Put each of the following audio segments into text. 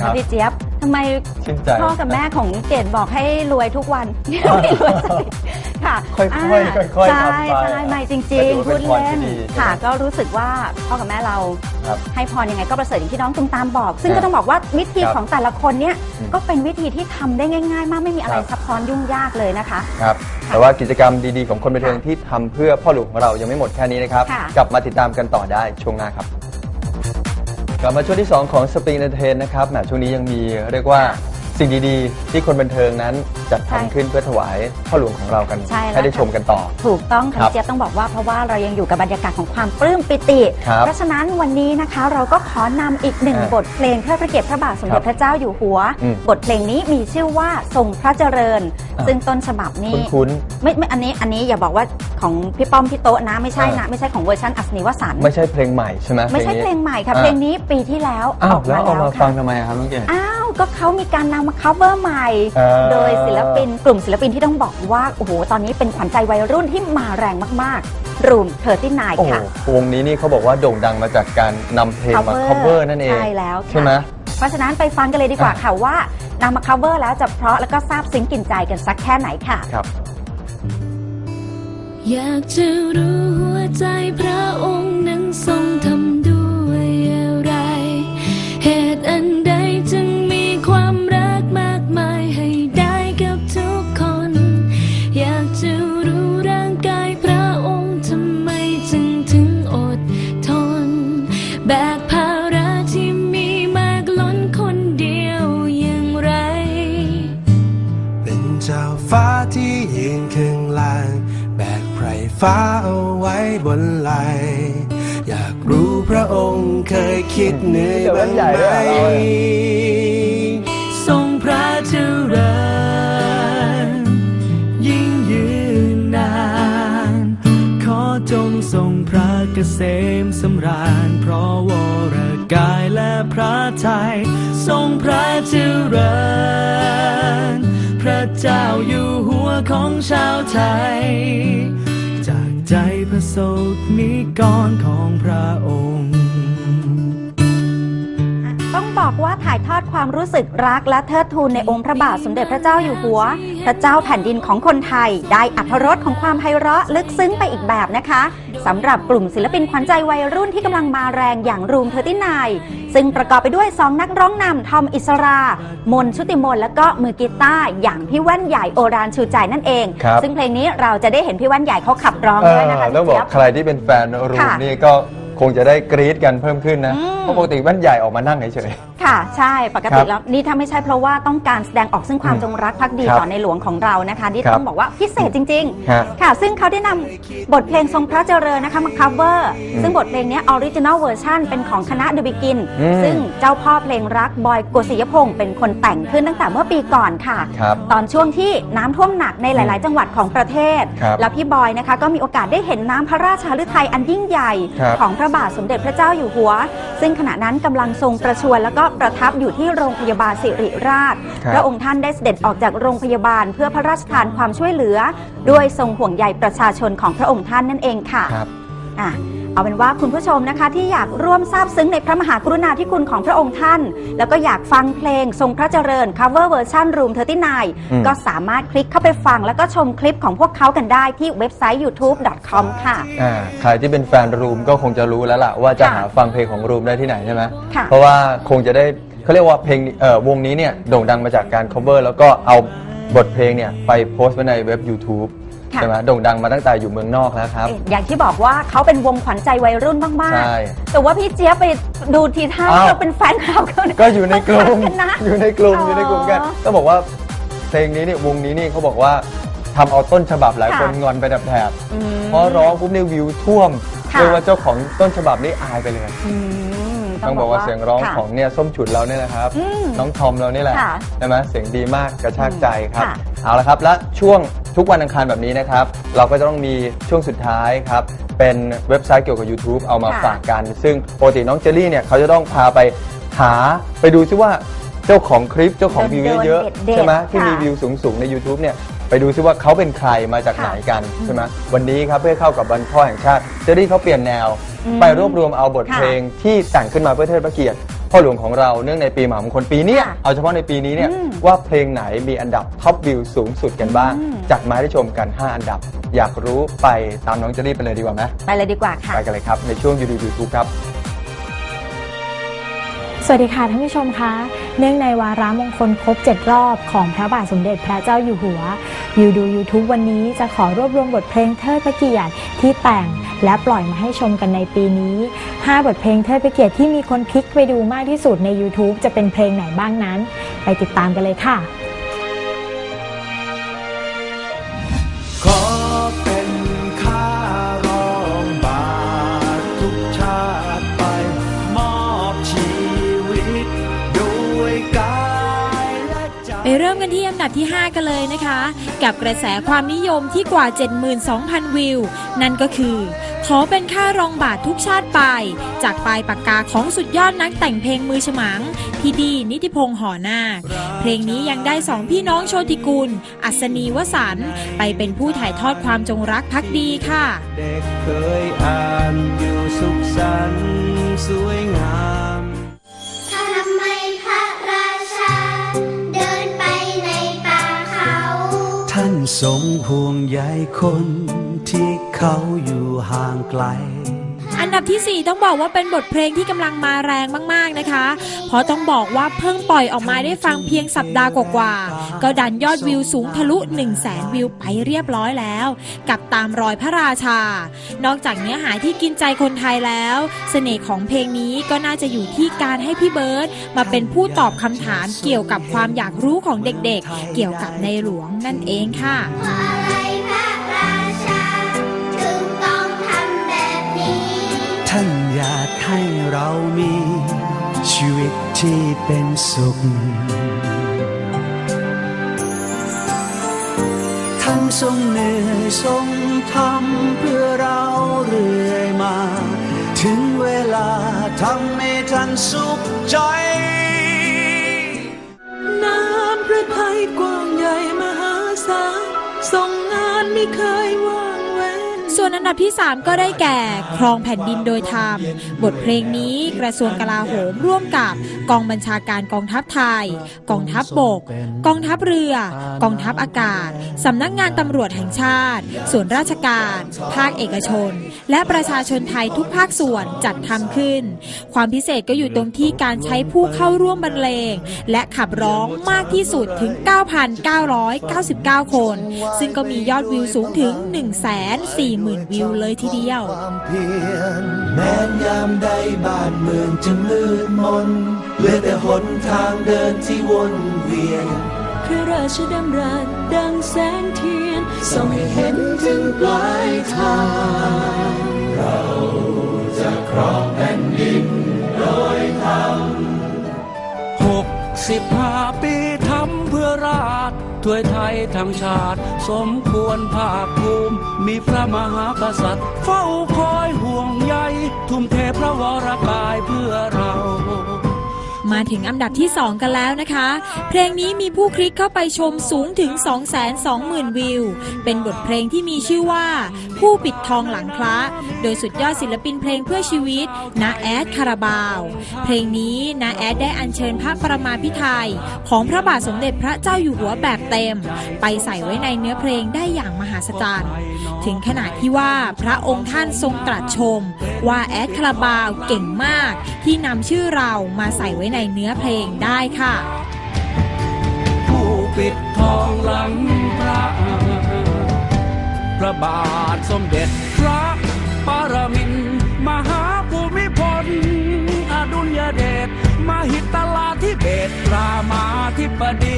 นะครัคะบ พี่เจี๊ยบทำไมชื่นใจ พ่อกับแม่ของเกดบอกให้รวยทุกวัน ไม่รวยสักทีค่ะค่อยๆาค่อยๆใช่ทำไปใช่ไม่จริงก็ถือๆว่าพูเป็ดนพรเล่นที่ดีค่ะใช่ไหมก็รู้สึกว่าพ่อกับแม่เราครับให้พรยังไงก็ประเสริฐอย่างที่น้องตุ้มตามบอก ซึ่งครับก็ต้องบอกว่าวิธีครับของแต่ละคนเนี่ยอืมก็เป็นวิธีที่ทำได้ง่าย ๆ มากไม่มีอะไรครับ ซับซ้อนยุ่งยากเลยนะคะ ครับ แต่ว่ากิจกรรมดีๆ ของคนบันเทิงที่ทำเพื่อพ่อหลวงของเรายังไม่หมดแค่นี้นะครับ ค่ะ กลับมาติดตามกันต่อได้ช่วงหน้าครับ กลับมาช่วงที่ 2 ของสปริงเ n นเทนนะครับแหมช่วงนี้ยังมีเรียกว่า สิ่งดีๆ ที่คนบันเทิงนั้นจัดใช่ทำขึ้นเพื่อถวายพ่อหลวงของเรากันใช่แล้วได้ชมกันต่อ ถูกต้องครัค่ะบเจี๊ยบต้องบอกว่าเพราะว่าเรายังอยู่กับบรรยากาศของความปลื้มปิติ ครับเพราะฉะนั้นวันนี้นะคะเราก็ขอนำอีกหนึ่งอ่าบทเพลงเพื่อพระเกียรติพระบาทสมเด็จครับพระเจ้าอยู่หัว อืม บทเพลงนี้มีชื่อว่าทรงพระเจริญอ่าซึ่งต้นฉบับนี้ คุ้น ไม่ไม่อันนี้อันนี้อย่าบอกว่าของพี่ป้อมพี่โต๊ะนะไม่ใช่นะ อ่า ไม่ใช่ของเวอร์ชันอัศนีวสันต์ๆไม่ใช่เพลงใหม่ใช่ไหมไม่ใช่เพลงใหม่ค่ะเพลงนี้ปีที่แล้วอ้าอวอกแล้มาวเอาแล้วมาฟัค่ะงทำไมอะครับน้องเก๋อ้าว ก็เขามีการนำมา cover ใหม่ อ่า โดยศิลปินกลุ่มศิลปินที่ต้องบอกว่า โอ้โห ตอนนี้เป็นขวัญใจวัยรุ่นที่มาแรงมากๆรูมเธอที่นายโอ้โหค่ะ วงนี้นี่เขาบอกว่าโด่งดังมาจากการนำเพลงมา cover cover นั่นเอง ใช่แล้วค่ะ ใช่ไหม เพราะฉะนั้นไปฟังกันเลยดีกว่าอะ ค่ะว่านำมา cover แล้วจะเพราะแล้วก็ซาบซึ้งกินใจกันสักแค่ไหนค่ะ ครับ อยากจะรู้หัวใจพระองค์นั้นทรงท ยืนข้างล่าง แบกไพรฟ้าเอาไว้บนไหล อยากรู้พระองค์เคยคิดเหนื่อยบ้างไหมทรงพระเจริญยิ่งยืนนาน ขอจงทรงพระเกษมสำราญ เพราะวรกายและพระทัยทรงพระเจริญ เจ้าอยู่หัวของชาวไทย จากใจพระโสดนิกรของพระองค์ บอกว่าถ่ายทอดความรู้สึกรักและเทิดทูนในองค์พระบาทสมเด็จพระเจ้าอยู่หัว พระเจ้าแผ่นดินของคนไทย ได้อัธรสของความไพเราะลึกซึ้งไปอีกแบบนะคะสำหรับกลุ่มศิลปินขวัญใจวัยรุ่นที่กำลังมาแรงอย่างรูมเทอร์ตี้นซึ่งประกอบไปด้วย 2 นักร้องนำทอมอิสรา มนชุติมนและก็มือกีตาร์อย่างพี่แว่นใหญ่โอรานชูใจนั่นเองครับซึ่งเพลงนี้เราจะได้เห็นพี่แว่นใหญ่เขาขับร้องเอด้วยอนะคะต้องพี่บอกเจี๊ยบใครที่เป็นแฟนรูมค่ะนี่ก็คงจะได้กรี๊ดกันเพิ่มขึ้นนะอืมเพ ราะปกติแว่นใหญ่ออกมานั่งเฉย ค่ะ ใช่ปกครัติบแล้วนี่ถ้าไม่ใช่เพราะว่าต้องการแสดงออกซึ่งความอืมจงรักภักดีครับต่อในหลวงของเรานะคะที่ครับต้องบอกว่าพิเศษจริงๆฮะๆ ค่ะ ซึ่งเขาได้นำบทเพลงทรงพระเจริญนะคะมา cover อืมซึ่งบทเพลงเนี้ออริจิน l ลเวอร์ชันเป็นของคณะ The Begin อืมซึ่งเจ้าพ่อเพลงรักบอยโกศิยพงศ์เป็นคนแต่งขึ้นตั้งแต่เมื่อปีก่อนค่ะ ครับตอนช่วงที่น้ำท่วมหนักในหลาย ๆ จังหวัดของประเทศ ครับแล้วพี่บอยนะคะก็มีโอกาสได้เห็นน้ำพระราชาฤทัยอันยิ่งใหญ่ ครับ ของพระบาทสมเด็จพระเจ้าอยู่หัว ซึ่งขณะนั้นกำลังทรงประชวรแล้วก็ประทับอยู่ที่โรงพยาบาลสิริราชครับพระองค์ท่านได้เสด็จออกจากโรงพยาบาลเพื่อพระราชทานความช่วยเหลือ ด้วยทรงห่วงใยประชาชนของพระองค์ท่านนั่นเองค่ะครับอะ เอาเป็นว่าคุณผู้ชมนะคะที่อยากร่วมซาบซึ้งในพระมหากรุณาธิคุณของพระองค์ท่าน แล้วก็อยากฟังเพลงทรงพระเจริญ cover version room อืม39 ก็สามารถคลิกเข้าไปฟังแล้วก็ชมคลิปของพวกเขากันได้ที่เว็บไซต์ youtube.com ค่ะอ่าใครที่เป็นแฟนรูมก็คงจะรู้แล้วล่ะว่าจะค่ะหาฟังเพลงของรูมได้ที่ไหนใช่ไหมค่ะ เพราะว่าคงจะได้เขาเรียกว่าเพลงเอ่อวงนี้เนี่ยโด่งดังมาจากการ cover แล้วก็เอาบทเพลงเนี่ยไปโพสต์ไว้ในเว็บ YouTube ค่ะ ใช่ไหมโด่งดังมาตั้งแต่อยู่เมืองนอกแล้วครับเอ๊ะอย่างที่บอกว่าเขาเป็นวงขวัญใจวัยรุ่นมากใช่ๆ แต่ว่าพี่เจี๊ยบไปดูทีท่าอ้าว เราเป็นแฟนคลับเขาเนี่ยก็อยู่ในกลุ่มต้องรักันนะ อยู่ในกลุ่ม อ๋อออยู่ในกลุ่มกันต้องบอกว่าเพลงนี้เนี่ยวงนี้นี่เขาบอกว่าทำเอาต้นฉบับหลายค่ะคนงอนไปแถบอืม ๆเพราะร้องปุ๊บเนี่ยวิวท่วมค่ะ เรียกว่าเจ้าของต้นฉบับนี่อายไปเลย อืม ต้องบอกว่าเสียงร้องค่ะของเนี่ยส้มฉุดเราเนี่ยนะครับ อืมน้องทอมเรานี่แหละค่ะใช่ไหมเสียงดีมากกระชากใจครับ ค่ะเอาละครับและช่วงทุกวันอังคารแบบนี้นะครับ เราก็จะต้องมีช่วงสุดท้ายครับ เป็นเว็บไซต์เกี่ยวกับ YouTube เอามาค่ะ ฝากกัน ซึ่งปกติน้องเจลลี่เนี่ยเขาจะต้องพาไปหาไปดูซิว่าเจ้าของคลิปเจ้าของวิวเยอะๆเด็ดๆใช่ไหมที่มีค่ะ วิวสูงๆใน YouTube เนี่ย ไปดูซิว่าเขาเป็นใครมาจากไหนกันใช่ไหมวันนี้ครับเพื่อเข้ากับวันพ่อแห่งชาติเจลลี่เขาเปลี่ยนแนวอืมไปรวบรวมเอาบทค่ะเพลงที่แต่งขึ้นมาเพื่อเทิดพระเกียรติพ่อหลวงของเราเนื่องในปีมหามงคลปีเนี้ยค่ะเอาเฉพาะในปีนี้เนี่ยอืมว่าเพลงไหนมีอันดับท็อปวิวสูงสุดกันบ้างอืมจัดมาให้ได้ชมกัน 5 อันดับ อยากรู้ไปตามน้องเจอรี่ไปเลยดีกว่าไหมไปเลยดีกว่าค่ะไปกันเลยครับในช่วงยูดูยูทูบครับ สวัสดีค่ะท่านผู้ชมคะ เนื่องในวาระมงคลครบ 7 รอบของพระบาทสมเด็จพระเจ้าอยู่หัวยูดู YouTube วันนี้จะขอรวบรวมบทเพลงเทิดพระเกียรติที่แต่งและปล่อยมาให้ชมกันในปีนี้ 5 บทเพลงเทิดพระเกียรติที่มีคนคลิกไปดูมากที่สุดใน YouTube จะเป็นเพลงไหนบ้างนั้น ไปติดตามกันเลยค่ะ กันที่อันดับที่ 5 กันเลยนะคะ กับกระแสความนิยมที่กว่า 72,000 วิว นั่นก็คือ ขอเป็นค่ารองบาททุกชาติไป จากปลายปากกาของสุดยอดนักแต่งเพลงมือฉมัง พี่ดี นิติพงษ์หอนาคเพลงนี้ยังได้สองพี่น้องโชติกุล อัศนีวสันไปเป็นผู้ถ่ายทอดความจงรักภักดีค่ะ เด็กเคยอ่านอยู่สุขสันต์สวยงาม ทรงห่วงใยคนที่เขาอยู่ห่างไกล ดับทีสี่ 4 ต้องบอกว่าเป็นบทเพลงที่กำลังมาแรงมากๆนะคะ เพราะต้องบอกว่าเพิ่งปล่อยออกมาได้ฟังเพียงสัปดาห์กว่าๆก็ดันยอดวิวสูงทะลุ 1 0 0 0 0แสนวิวไปเรียบร้อยแล้ว กับตามรอยพระราชา นอกจากเนื้อหาที่กินใจคนไทยแล้ว เสน่ห์ของเพลงนี้ก็น่าจะอยู่ที่การให้พี่เบิร์ตมาเป็นผู้ตอบคำถามเกี่ยวกับความอยากรู้ของเด็กๆ เกี่ยวกับในหลวงนั่นเองค่ะากให้เรามีชีวิตที่เป็นสุข ท่านทรงเหนื่อยทรงทำเพื่อเราเรื่อยมา ถึงเวลาทำให้ท่านสุขใจ น้ำพระทัยกว้างใหญ่มหาศาลทรงงานไม่เคยว่า ส่วนอันดับที่ 3 ก็ได้แก่ครองแผ่นดินโดยธรรม บทเพลงนี้กระทรวงกลาโหมร่วมกับกองบัญชาการกองทัพไทย กองทัพบบก กองทัพเรือ กองทัพอากาศ สำนักงานตำรวจแห่งชาติ ส่วนราชการ ภาคเอกชน และประชาชนไทยทุกภาคส่วนจัดทำขึ้น ความพิเศษก็อยู่ตรงที่การใช้ผู้เข้าร่วมบรรเลง และขับร้องมากที่สุดถึง 9,999 คน ซึ่งก็มียอดวิวสูงถึง140,000วิวเลยทีเดียวความเพียรแม้นยามใดบ้านเมืองจะมืดมนเหลือแต่หนทางเดินที่วนเวียนพระราชดำรัสดังแสงเทียนส่องให้เห็นถึงปลายทางหกสิบห้าปีทำเพื่อราช ถ้วยไทยทั้งชาติ สมควรภาคภูมิ มีพระมหากษัตริย์ เฝ้าคอยห่วงใยทุ่มเทพระวรกายเพื่อเรา มาถึงอันดับที่ 2 กันแล้วนะคะ เพลงนี้มีผู้คลิกเข้าไปชมสูงถึง 220,000 วิว เป็นบทเพลงที่มีชื่อว่า ผู้ปิดทองหลังพระ โดยสุดยอดศิลปินเพลงเพื่อชีวิตนาแอดคาราบาว เพลงนี้นาแอดได้อัญเชิญพระประมาพิไทยของพระบาทสมเด็จพระเจ้าอยู่หัวแบบเต็ม ไปใส่ไว้ในเนื้อเพลงได้อย่างมหาศจรรย์ถึงขนาดที่ว่าพระองค์ท่านทรงตรัสชม ว่าแอดคาราบาวเก่งมาก ที่นำชื่อเรามาใส่ไว้ในเนื้อเพลงได้ค่ะ ผู้ปิดทองหลังพระพระบาทสมเด็จพระปรมินมหาภูมิพลอดุลยเดชมหิตลาธิเบศรามาธิปดี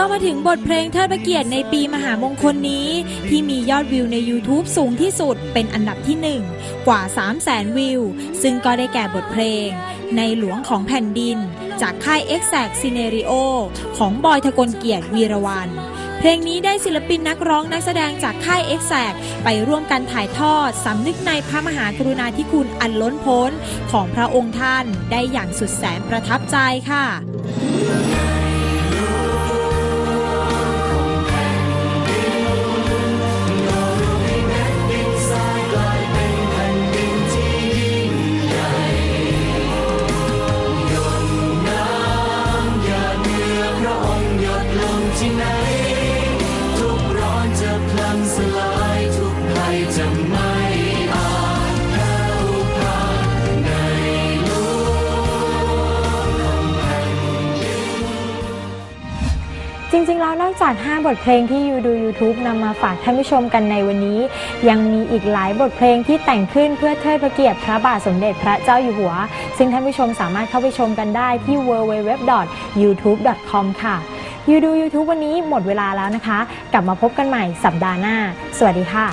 ก็มาถึงบทเพลงเทิดพระเกียรติในปีมหามงคลนี้ ที่มียอดวิวใน YouTube สูงที่สุดเป็นอันดับที่ 1 กว่า 3 0 0แสนวิว ซึ่งก็ได้แก่บทเพลง ในหลวงของแผ่นดิน จากค่าย Exact Scenario ของบอยทะกลเกียรติวีรวันเพลงนี้ได้ศิลปินนักร้องนักแสดงจากค่าย e x a c ไปร่วมกันถ่ายทอด สำนึกในพระมหากรุณาธิคุณอันล้นพ้น ของพระองค์ท่านได้อย่างสุดแสนประทับใจค่ะ ทุกร้อนจะพลันสลายทุกภัยจะไม่อาจแผ่วพรางในหลวงของแผ่นดิน จริงๆ แล้วนอกจาก 5 บทเพลงที่ยูดู YouTube นำมาฝากท่านผู้ชมกันในวันนี้ ยังมีอีกหลายบทเพลงที่แต่งขึ้นเพื่อเทิดพระเกียรติพระบาทสมเด็จพระเจ้าอยู่หัว ซึ่งท่านผู้ชมสามารถเข้าไปชมกันได้ที่ www.youtube.com ค่ะ ยูดู YouTube วันนี้หมดเวลาแล้วนะคะ กลับมาพบกันใหม่สัปดาห์หน้า สวัสดีค่ะ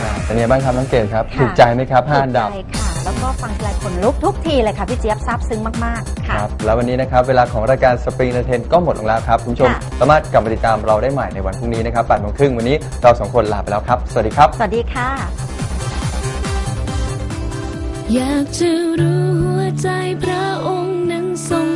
อ่าเป็นไงบ้างครับน้องเกดครับค่ะถูกใจไหมครับห้าอันดับถูกใจค่ะ แล้วก็ฟังทีไรขนลุกทุกทีเลยค่ะ พี่เจี๊ยบซาบซึ้งมากๆคค่ะรับ แล้ววันนี้นะครับเวลาของรายการสปริงเทนก็หมดลงแล้วครับ คุณผู้ชมค่ะสามารถกลับมาติดตามเราได้ใหม่ในวันพรุ่งนี้นะครับ8โมงครึ่งวันนี้เราสองคนลาไปแล้วครับ สวัสดีครับ สวัสดีค่ะ อยากจะรู้หัวใจพระองค์นั้นทรง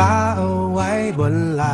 ฟ้าเอาไว้บนไหล